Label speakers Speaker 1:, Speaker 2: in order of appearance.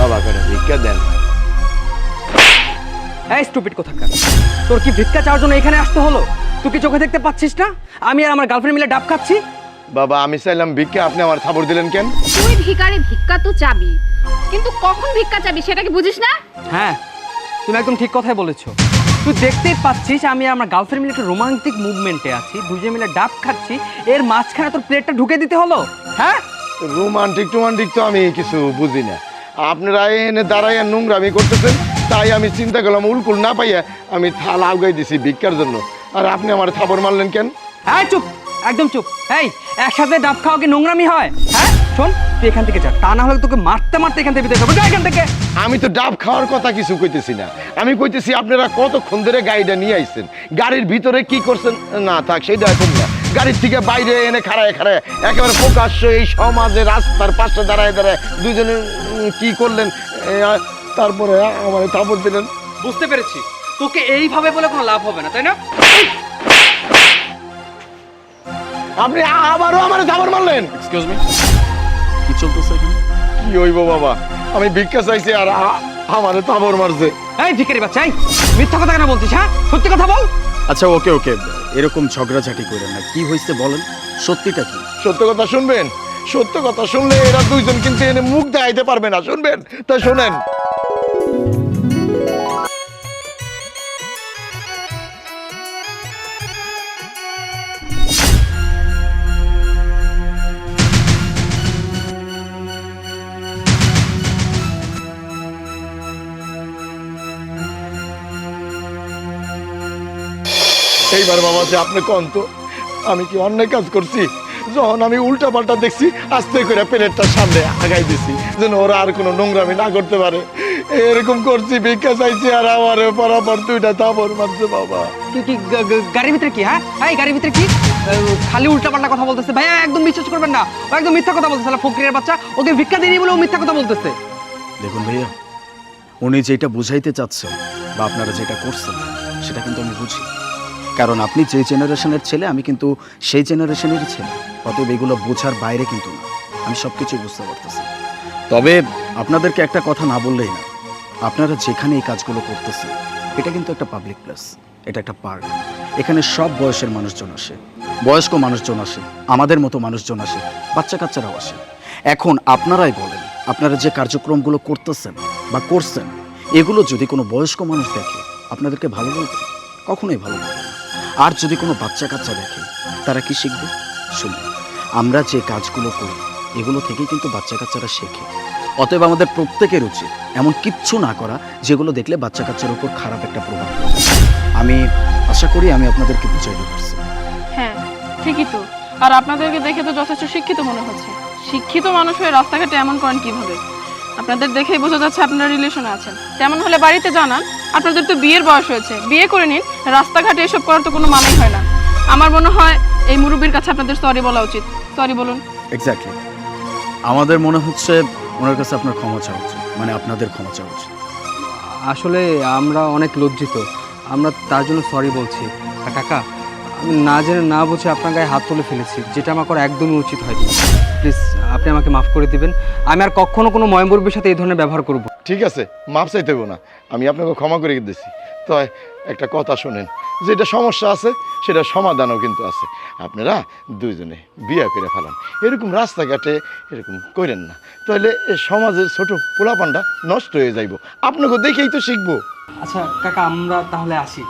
Speaker 1: বাবা করে ভিক্ষা দেন।
Speaker 2: এই স্টুপিড কোথাকার? তোর কি ভিক্ষা চাওয়ার জন্য এখানে আসতে হলো? তুই কি চোখে দেখতে পাচ্ছিস না? আমি আর আমার গার্লফ্রেন্ড মিলে ডাব খাচ্ছি?
Speaker 1: বাবা আমি চাইলাম ভিক্ষা আপনি আমার থাপড় দিলেন কেন?
Speaker 3: তুই ভিকারে ভিক্ষা তো চাবি। কিন্তু কখন ভিক্ষা চাবি সেটা কি বুঝিস না?
Speaker 2: হ্যাঁ তুমি একদম ঠিক কথাই বলেছ। তুই দেখতেই পাচ্ছিস আমি আমার গার্লফ্রেন্ড মিলে একটা রোমান্টিক মুভমেন্টে আছি দুজনে মিলে ডাব খাচ্ছি এর মাঝখানে তোর প্লেটটা ঢুকে দিতে হলো? হ্যাঁ?
Speaker 1: রোমান্টিক টোমান্টিক তো আমি কিছু বুঝি না। আপনারা এনে দাঁড়াইয়া নোংরামি করতেছেন তাই আমি চিন্তা করলাম উলকুল না পাইয়া আমি থাল আউগাই দিছি ভিক্ষার জন্য। আর আপনি আমার থাপড় মারলেন কেন?
Speaker 2: হ্যাঁ চুপ একদম চুপ। এই একসাথে ডাব খাওয়া কি নোংরামি হয়? হ্যাঁ? শোন তুই এখান থেকে যা। তা না হলে তোকে মারতে মারতে এখান থেকে যা এখান থেকে।
Speaker 1: আমি তো ডাব খাওয়ার কথা কিছু কইতেছি না। আমি কইতেছি আপনারা কতক্ষণ ধরে গাড়িটা নিয়ে আইছেন? গাড়ির ভিতরে কি করছেন? না থাক সেইটা এখন গাড়ির থেকে বাইরে এনে খাড়ায় খাড়ায় একেবারে প্রকাশ্য এই সমাজে রাস্তার পাশে দাঁড়ায় দাঁড়ায় দুজনে কি করলেন? তারপরে আমার তাপর দিলেন।
Speaker 2: বুঝতে পেরেছি। তোকে এইভাবে বলে কোনো লাভ হবে না তাই না?
Speaker 1: আপনি আবারও আমার থাপড় মারলেন?
Speaker 4: এক্সকিউজ মি কি চলতেছে এখানে?
Speaker 1: কি হইব বাবা? আমি ভিক্ষা চাইছি আর আমারে তাবর মারছে।
Speaker 2: এই ভিখারি বাচ্চা এই মিথ্যা কথা কেন বলছিস হ্যাঁ? সত্যি কথা বল।
Speaker 4: আচ্ছা ওকে ওকে। এরকম ঝগড়াঝাটি করেন না। কি হয়েছে বলেন? সত্যিটা কি?
Speaker 1: সত্য কথা শুনবেন? সত্য কথা শুনলে এরা দুইজন কিন্তু এনে মুখ দেখাইতে পারবে না। শুনবেন? তা শোনেন। এইবার বাবা যে আপনি কন তো? আমি কি অন্যায় কাজ করছি? যখন আমি উল্টা পাল্টা দেখছি আস্তে করে প্লেটটা সামনে আগাই দিছি যেন ওরা আর কোনো নোংরামি না করতে পারে। এরকম করছি ভিক্ষা চাইছি আর আমার পরাপর দুইটা তাবর মারছে বাবা।
Speaker 2: কি গাড়ির ভিতরে কি হ্যাঁ? এই গাড়ির ভিতরে কি? খালি উল্টাপাল্টা কথা বলতেছে। ভাইয়া একদম বিশ্বাস করবেন না। ও একদম মিথ্যা কথা বলতেছে শালা ফকিরের বাচ্চা। ওকে ভিক্ষা দিইনি বলে ও মিথ্যা কথা বলতেছে।
Speaker 4: দেখুন ভাইয়া উনি যেটা বুঝাইতে চাচ্ছেন বা আপনারা যেটা করছেন সেটা কিন্তু আমি বুঝি। কারণ আপনি যে জেনারেশনের ছেলে, আমি কিন্তু সেই জেনারেশনেরই ছেলে। অতএব এগুলো বোঝার বাইরে কিন্তু না। আমি সব কিছুই বুঝতে পারতেছি। তবে আপনাদেরকে একটা কথা না বললেই না। আপনারা যেখানে এই কাজগুলো করতেছেন, এটা কিন্তু একটা পাবলিক প্লেস এটা একটা পার্ক এখানে সব বয়সের মানুষজন আসে। বয়স্ক মানুষজন আসে, আমাদের মতো মানুষজন আসে বাচ্চা কাচ্চারাও আসে। এখন আপনারাই বলেন, আপনারা যে কার্যক্রমগুলো করতেছেন বা করছেন, এগুলো যদি কোনো বয়স্ক মানুষ দেখে, আপনাদেরকে ভালো বলবে? কখনোই ভালো বলবে আর যদি কোনো বাচ্চা কাচ্চা দেখে, তারা কি শিখবে? শুনুন, আমরা যে কাজগুলো করি, এগুলো থেকেই কিন্তু বাচ্চা কাচ্চারা শেখে। অতএব আমাদের প্রত্যেকের উচিত এমন কিচ্ছু না করা, যেগুলো দেখলে বাচ্চা কাচ্চার উপর খারাপ একটা প্রভাব আমি আশা করি আমি আপনাদেরকে বুঝাইতে পারছি
Speaker 5: হ্যাঁ ঠিকই তো। আর আপনাদেরকে দেখে তো যথেষ্ট শিক্ষিত মনে হচ্ছে। শিক্ষিত মানুষ হয়ে রাস্তাঘাটে এমন করেন কীভাবে? আপনাদের দেখেই বোঝা যাচ্ছে আপনারা রিলেশনে আছেন। তেমন হলে বাড়িতে জানান আপনাদের তো বিয়ের বয়স হয়েছে। বিয়ে করে নিন রাস্তাঘাটে এসব করার তো কোনো মানেই হয় না। আমার মনে হয় এই মুরব্বীর কাছে আপনাদের সরি বলা উচিত। সরি বলুন।
Speaker 4: এক্স্যাক্টলি আমাদের মনে হচ্ছে ওনার কাছে আপনার ক্ষমা চাওয়া উচিত মানে আপনাদের ক্ষমা চাওয়া উচিত।
Speaker 2: আসলে আমরা অনেক লজ্জিত। আমরা তার জন্য সরি বলছি। আর কাকা আমি না জেনে না বুঝে আপনার গায়ে হাত তুলে ফেলেছি যেটা আমার করা একদমই উচিত হয়নি। প্লিজ আপনি আমাকে মাফ করে দিবেন। আমি আর কখনো কোনো ময়মুরবির সাথে এই ধরনের ব্যবহার করব
Speaker 1: ঠিক আছে, মাপ চাইতে হইবো না। আমি আপনাকে ক্ষমা করে দিচ্ছি তো একটা কথা শোনেন, যেটা সমস্যা আছে, সেটা সমাধানও কিন্তু আছে। আপনারা দুইজনে বিয়া করে ফেলান। এরকম রাস্তাঘাটে এরকম করেন না। তাহলে সমাজের ছোট পোলাপানটা নষ্ট হয়ে যাইব। আপনাকে দেখেই তো শিখব।
Speaker 2: আচ্ছা কাকা, আমরা তাহলে আসি।